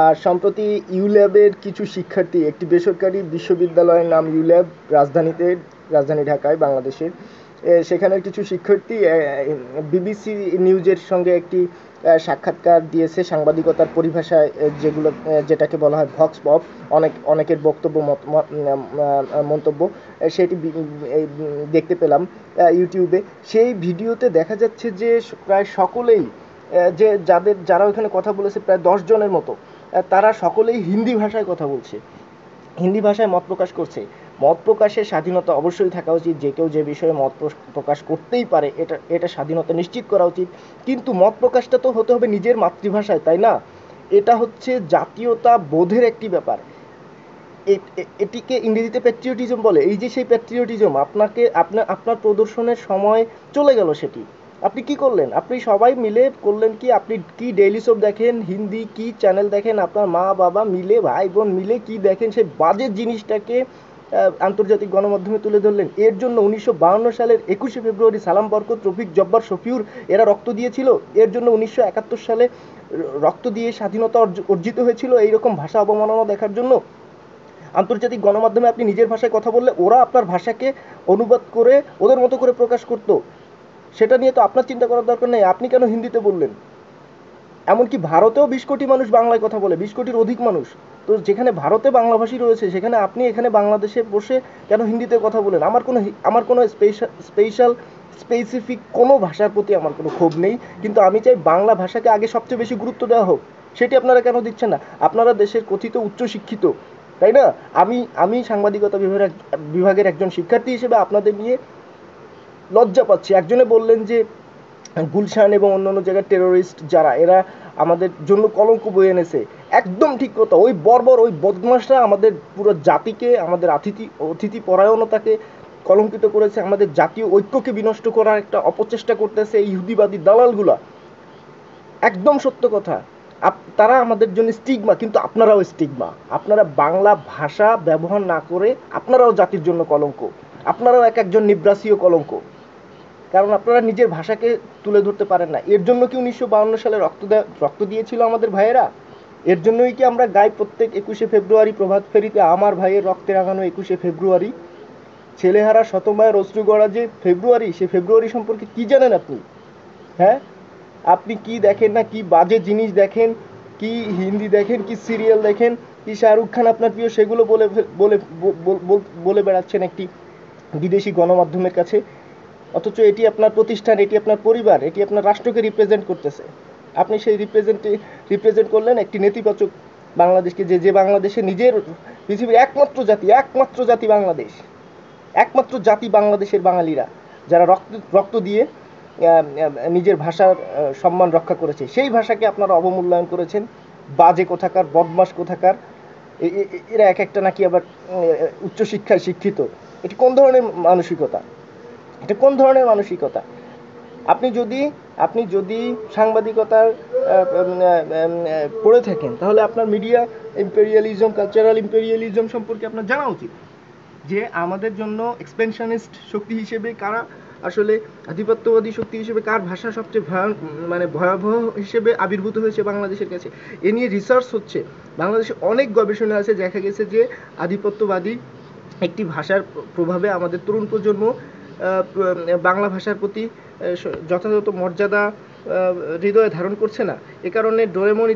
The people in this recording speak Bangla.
আর সম্প্রতি ইউল্যাবের কিছু শিক্ষার্থী, একটি বেসরকারি বিশ্ববিদ্যালয়ের নাম ইউল্যাব, রাজধানীতে, রাজধানী ঢাকায়, বাংলাদেশের। সেখানের কিছু শিক্ষার্থী বিবিসি নিউজের সঙ্গে একটি সাক্ষাৎকার দিয়েছে সাংবাদিকতার পরিভাষায় যেগুলো যেটাকে বলা হয় ভক্স পপ, অনেক, অনেকের বক্তব্য মন্তব্য সেটি দেখতে পেলাম ইউটিউবে। সেই ভিডিওতে দেখা যাচ্ছে যে প্রায় সকলেই যে যাদের, যারা ওখানে কথা বলেছে প্রায় দশ জনের মতো তারা সকলেই হিন্দি ভাষায় কথা বলছে। হিন্দি ভাষায় মত প্রকাশ করছে। মত প্রকাশের স্বাধীনতা অবশ্যই থাকা উচিত। যে কেউ যে বিষয়ে মত প্রকাশ করতেই পারে, এটা এটা স্বাধীনতা নিশ্চিত করা উচিত। কিন্তু মত প্রকাশটা তো হতে হবে নিজের মাতৃভাষায়, তাই না? এটা হচ্ছে জাতীয়তা বোধের একটি ব্যাপার। এটিকে ইংরেজিতে প্যাট্রিয়টিজম বলে। এই যে সেই প্যাট্রিয়টিজম আপনাকে আপনার আপনার প্রদর্শনের সময় চলে গেল সেটি। আপনি কি করলেন? আপনি সবাই মিলে করলেন কি? আপনি কি ডেইলি সোপ দেখেন? হিন্দি কি চ্যানেল দেখেন? আপনার মা, বাবা মিলে, ভাই বোন মিলে কি দেখেন? সেই বাজে জিনিসটাকে আন্তর্জাতিক গণমাধ্যমে তুলে ধরলেন। এর জন্য উনিশশো সালের একুশে ফেব্রুয়ারি সালাম বরকত, রফিক জব্বার, শফিউর, এরা রক্ত দিয়েছিল। এর জন্য উনিশশো একাত্তর সালে রক্ত দিয়ে স্বাধীনতা অর্জিত হয়েছিল এইরকম ভাষা অবমাননা দেখার জন্য। আন্তর্জাতিক গণমাধ্যমে আপনি নিজের ভাষায় কথা বললে ওরা আপনার ভাষাকে অনুবাদ করে, ওদের মতো করে প্রকাশ করত। সেটা নিয়ে তো আপনার চিন্তা করার দরকার নেই। আপনি কেন হিন্দিতে বললেন? এমনকি ভারতেও বিশ কোটি মানুষ বাংলায় কথা বলে, বিশ কোটির অধিক মানুষ। তো যেখানে ভারতে বাংলাভাষী রয়েছে, সেখানে আপনি এখানে বাংলাদেশে বসে কেন হিন্দিতে কথা বলেন? আমার কোনো আমার কোনো স্পেশাল স্পেশাল, স্পেসিফিক কোনো ভাষার প্রতি আমার কোনো ক্ষোভ নেই। কিন্তু আমি চাই বাংলা ভাষাকে আগে সবচেয়ে বেশি গুরুত্ব দেওয়া হোক। সেটি আপনারা কেন দিচ্ছেন না? আপনারা দেশের কথিত উচ্চশিক্ষিত, তাই না? আমি আমি সাংবাদিকতা বিভাগের বিভাগের একজন শিক্ষার্থী হিসেবে আপনাদের নিয়ে লজ্জা পাচ্ছি। একজনে বললেন যে, গুলশান এবং অন্যান্য জায়গার টেরোরিস্ট যারা, এরা আমাদের জন্য কলঙ্ক বয়ে এনেছে। একদম ঠিক কথা, ওই বর্বর, ওই বদমাশরা আমাদের পুরো জাতিকে, আমাদের অতিথি অতিথি পরায়ণতাকে কলঙ্কিত করেছে, আমাদের জাতীয় ঐক্যকে বিনষ্ট করার একটা অপচেষ্টা করতেছে এই ইহুদিবাদী দালালগুলা। একদম সত্য কথা তারা আমাদের জন্য স্টিগমা, কিন্তু আপনারাও স্টিগমা। আপনারা বাংলা ভাষা ব্যবহার না করে আপনারাও জাতির জন্য কলঙ্ক। আপনারাও এক একজন নিব্রাসীয় কলঙ্ক। কারণ আপনারা নিজের ভাষাকে তুলে ধরতে পারেন না। এর জন্য কি উনিশশো বাউন্ন সালে রক্ত রক্ত দিয়েছিল আমাদের ভাইয়েরা? এর জন্যই কি আমরা গাই প্রত্যেক একুশে ফেব্রুয়ারি প্রভাত ফেরিতে আমার ভাইয়ের রক্তে রাঙানো একুশে ফেব্রুয়ারি? ছেলেহারা শতমায়ের অশ্রু গড়া যে ফেব্রুয়ারি, সে ফেব্রুয়ারি সম্পর্কে কি জানেন আপনি? হ্যাঁ? আপনি কি দেখেন না? কি বাজে জিনিস দেখেন? কি হিন্দি দেখেন? কি সিরিয়াল দেখেন? কি শাহরুখ খান আপনার প্রিয় সেগুলো বলে বল- বলে বেড়াচ্ছেন একটি বিদেশি গণমাধ্যমের কাছে। অথচ এটি আপনার প্রতিষ্ঠান, এটি আপনার পরিবার, এটি আপনার রাষ্ট্রকে রিপ্রেজেন্ট করতেছে। আপনি সেই রিপ্রেজেন্টে রিপ্রেজেন্ট করলেন একটি নেতিবাচক বাংলাদেশকে, যে যে বাংলাদেশে নিজের পৃথিবীর একমাত্র জাতি একমাত্র জাতি বাংলাদেশ, একমাত্র জাতি বাংলাদেশের বাঙালিরা, যারা রক্ত রক্ত দিয়ে নিজের ভাষার সম্মান রক্ষা করেছে। সেই ভাষাকে আপনারা অবমূল্যায়ন করেছেন। বাজে কোথাকার বদমাস কোথাকার এরা এক একটা নাকি আবার উচ্চশিক্ষায় শিক্ষিত। এটি কোন ধরনের মানসিকতা? এটা কোন ধরনের মানসিকতা? আপনি যদি আপনি যদি সাংবাদিকতার পড়ে থাকেন, তাহলে আপনার মিডিয়া ইম্পেরিয়ালিজম কালচারাল ইম্পেরিয়ালিজম সম্পর্কে আপনার জানা উচিত। যে আমাদের জন্য এক্সপেনশনিস্ট শক্তি হিসেবে কারা আসলে আধিপত্যবাদী শক্তি হিসেবে কার ভাষা সবচেয়ে ভয়ান মানে ভয়াবহ হিসেবে আবির্ভূত হয়েছে বাংলাদেশের কাছে। এ নিয়ে রিসার্চ হচ্ছে। বাংলাদেশে অনেক গবেষণা আছে, দেখা গেছে যে আধিপত্যবাদী একটি ভাষার প্রভাবে আমাদের তরুণ প্রজন্ম বাংলা ভাষার প্রতি যথাযথ মর্যাদা হৃদয়ে ধারণ করছে না। এ কারণে ডোরেমন